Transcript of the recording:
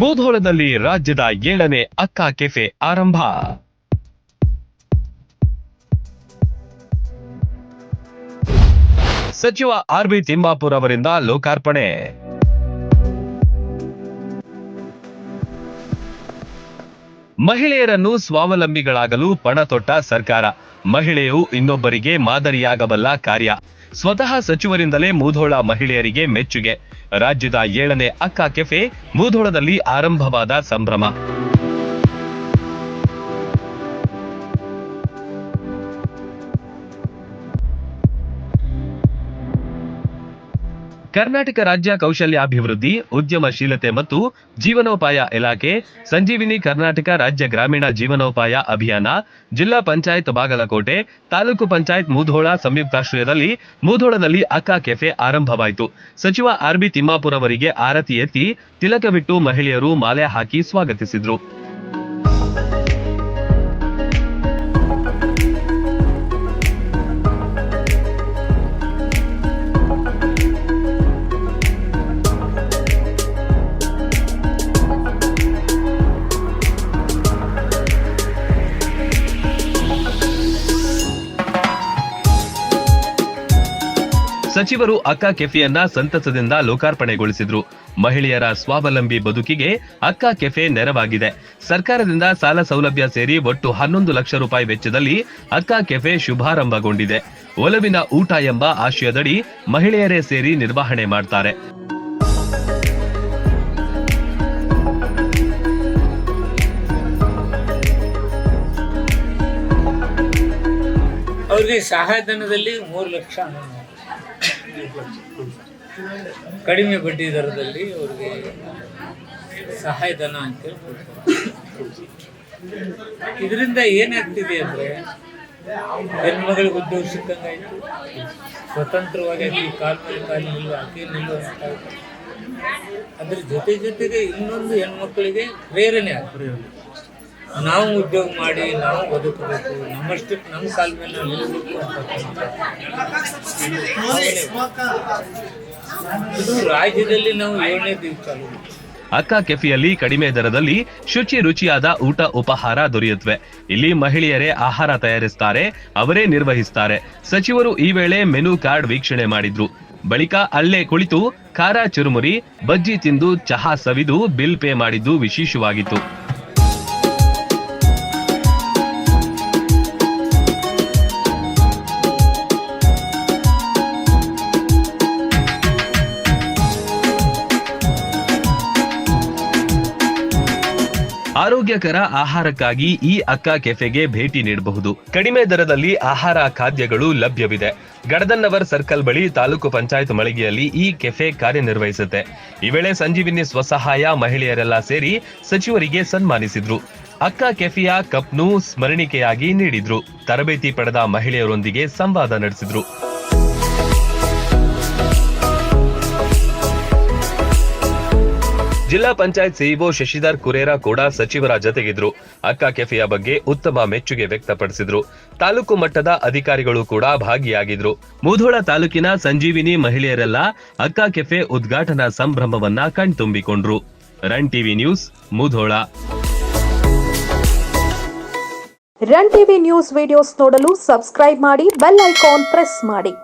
ಮುಧೋಳದಲ್ಲಿ ರಾಜ್ಯದ ಏಳನೇ ಅಕ್ಕ ಕೆಫೆ ಆರಂಭ. ಸಚಿವ ಆರ್ ಬಿ ತಿಮ್ಮಾಪುರ್ ಅವರಿಂದ ಲೋಕಾರ್ಪಣೆ. ಮಹಿಳೆಯರನ್ನು ಸ್ವಾವಲಂಬಿಗಳಾಗಲು ಪಣ ತೊಟ್ಟ ಸರ್ಕಾರ. ಮಹಿಳೆಯು ಇನ್ನೊಬ್ಬರಿಗೆ ಮಾದರಿಯಾಗಬಲ್ಲ ಕಾರ್ಯ. ಸ್ವತಃ ಸಚಿವರಿಂದಲೇ ಮೂಧೋಳ ಮಹಿಳೆಯರಿಗೆ ಮೆಚ್ಚುಗೆ. ರಾಜ್ಯದ ಏಳನೇ ಅಕ್ಕ ಕೆಫೆ ಮೂಧೋಳದಲ್ಲಿ ಆರಂಭವಾದ ಸಂಭ್ರಮ. ಕರ್ನಾಟಕ ರಾಜ್ಯ ಕೌಶಲ್ಯಾಭಿವೃದ್ಧಿ, ಉದ್ಯಮಶೀಲತೆ ಮತ್ತು ಜೀವನೋಪಾಯ ಇಲಾಖೆ, ಸಂಜೀವಿನಿ ಕರ್ನಾಟಕ ರಾಜ್ಯ ಗ್ರಾಮೀಣ ಜೀವನೋಪಾಯ ಅಭಿಯಾನ, ಜಿಲ್ಲಾ ಪಂಚಾಯತ್ ಬಾಗಲಕೋಟೆ, ತಾಲೂಕು ಪಂಚಾಯತ್ ಮೂಧೋಳ ಸಂಯುಕ್ತಾಶ್ರಯದಲ್ಲಿ ಮೂಧೋಳದಲ್ಲಿ ಅಕ್ಕ ಕೆಫೆ ಆರಂಭವಾಯಿತು. ಸಚಿವ ಆರ್ಬಿ ತಿಮ್ಮಾಪುರ್ ಅವರಿಗೆ ಆರತಿ ಎತ್ತಿ ತಿಲಕವಿಟ್ಟು ಮಹಿಳೆಯರು ಮಾಲೆ ಹಾಕಿ ಸ್ವಾಗತಿಸಿದ್ರು. ಸಚಿವರು ಅಕ್ಕ ಕೆಫೆಯನ್ನ ಸಂತಸದಿಂದ ಲೋಕಾರ್ಪಣೆಗೊಳಿಸಿದ್ರು. ಮಹಿಳೆಯರ ಸ್ವಾವಲಂಬಿ ಬದುಕಿಗೆ ಅಕ್ಕ ಕೆಫೆ ನೆರವಾಗಿದೆ. ಸರ್ಕಾರದಿಂದ ಸಾಲ ಸೌಲಭ್ಯ ಸೇರಿ ಒಟ್ಟು ಹನ್ನೊಂದು ಲಕ್ಷ ರೂಪಾಯಿ ವೆಚ್ಚದಲ್ಲಿ ಅಕ್ಕ ಕೆಫೆ ಶುಭಾರಂಭಗೊಂಡಿದೆ. ಒಲವಿನ ಊಟ ಎಂಬ ಆಶಯದಡಿ ಮಹಿಳೆಯರೇ ಸೇರಿ ನಿರ್ವಹಣೆ ಮಾಡ್ತಾರೆ. ಅವ್ರಿಗೆ ಸಹಾಯಧನದಲ್ಲಿ ಮೂರು ಲಕ್ಷ. ಕಡಿಮೆ ಬಡ್ಡಿ ದರದಲ್ಲಿ ಅವ್ರಿಗೆ ಸಹಾಯಧನ ಅಂತೇಳಿ ಕೊಡ್ತಾರೆ ಇದರಿಂದ ಏನಾಗ್ತಿದೆ ಅಂದ್ರೆ ಹೆಣ್ಮಗಳಿಗೆ ಉದ್ಯೋಗ ಸಿಕ್ಕಂಗಾಯ್ತು ಸ್ವತಂತ್ರವಾಗಿ ಆಕಿ ಕಾಲ್ ಮೇಲೆ ಕಾಲು ನಿಲ್ಲುವ ಆಕೆ ನಿಲ್ಲುವಂತಾಯ್ತು ಅದ್ರ ಜೊತೆ ಜೊತೆಗೆ ಇನ್ನೊಂದು ಹೆಣ್ಮಕ್ಳಿಗೆ ಪ್ರೇರಣೆ ಆಗ್ತದೆ. ನಾವು ಉದ್ಯೋಗ ಮಾಡಿ, ನಾವು ಬದುಕಬೇಕು. ನಮ್ಮಷ್ಟಕ್ಕೆ ನಮ್ಮ ಕಾಲ ಮೇಲೆ ನಿಲ್ಲಬೇಕು ರಾಜ್ಯದಲ್ಲಿ ನಾವು ಏಳನೇ ದಿವಸ ಅಕ್ಕ ಕೆಫೆಯಲ್ಲಿ ಕಡಿಮೆ ದರದಲ್ಲಿ ಶುಚಿ ರುಚಿಯಾದ ಊಟ ಉಪಹಾರ ದೊರೆಯುತ್ತವೆ. ಇಲ್ಲಿ ಮಹಿಳೆಯರೇ ಆಹಾರ ತಯಾರಿಸ್ತಾರೆ, ಅವರೇ ನಿರ್ವಹಿಸ್ತಾರೆ. ಸಚಿವರು ಈ ವೇಳೆ ಮೆನು ಕಾರ್ಡ್ ವೀಕ್ಷಣೆ ಮಾಡಿದ್ರು. ಬಳಿಕ ಅಲ್ಲೇ ಕುಳಿತು ಖಾರ ಚುರುಮುರಿ, ಬಜ್ಜಿ ತಿಂದು ಚಹಾ ಸವಿದು ಬಿಲ್ ಪೇ ಮಾಡಿದ್ದು ವಿಶೇಷವಾಗಿತ್ತು. ಆರೋಗ್ಯಕರ ಆಹಾರಕ್ಕಾಗಿ ಈ ಅಕ್ಕ ಕೆಫೆಗೆ ಭೇಟಿ ನೀಡಬಹುದು. ಕಡಿಮೆ ದರದಲ್ಲಿ ಆಹಾರ ಖಾದ್ಯಗಳು ಲಭ್ಯವಿದೆ. ಗಡದನ್ನವರ್ ಸರ್ಕಲ್ ಬಳಿ ತಾಲೂಕು ಪಂಚಾಯತ್ ಮಳಿಗೆಯಲ್ಲಿ ಈ ಕೆಫೆ ಕಾರ್ಯನಿರ್ವಹಿಸುತ್ತೆ. ಈ ವೇಳೆ ಸಂಜೀವಿನಿ ಸ್ವಸಹಾಯ ಮಹಿಳೆಯರೆಲ್ಲ ಸೇರಿ ಸಚಿವರಿಗೆ ಸನ್ಮಾನಿಸಿದ್ರು. ಅಕ್ಕ ಕೆಫೆಯ ಕಪ್ನು ಸ್ಮರಣಿಕೆಯಾಗಿ ನೀಡಿದ್ರು. ತರಬೇತಿ ಪಡೆದ ಮಹಿಳೆಯರೊಂದಿಗೆ ಸಂವಾದ ನಡೆಸಿದ್ರು. ಜಿಲ್ಲಾ ಪಂಚಾಯತ್ ಸಿಇಒ ಶಶಿಧರ್ ಕುರೇರಾ ಕೂಡ ಸಚಿವರ ಜತೆಗಿದ್ರು. ಅಕ್ಕ ಕೆಫೆಯ ಬಗ್ಗೆ ಉತ್ತಮ ಮೆಚ್ಚುಗೆ ವ್ಯಕ್ತಪಡಿಸಿದ್ರು. ತಾಲೂಕು ಮಟ್ಟದ ಅಧಿಕಾರಿಗಳು ಕೂಡ ಭಾಗಿಯಾಗಿದ್ರು. ಮುಧೋಳ ತಾಲೂಕಿನ ಸಂಜೀವಿನಿ ಮಹಿಳೆಯರೆಲ್ಲ ಅಕ್ಕ ಕೆಫೆ ಉದ್ಘಾಟನಾ ಸಂಭ್ರಮವನ್ನ ಕಣ್ತುಂಬಿಕೊಂಡ್ರು. Run TV news, Mudhol. Run TV news videos ನೋಡಲು ಸಬ್ಸ್ಕ್ರೈಬ್ ಮಾಡಿ, ಬೆಲ್ ಐಕಾನ್ ಪ್ರೆಸ್ ಮಾಡಿ.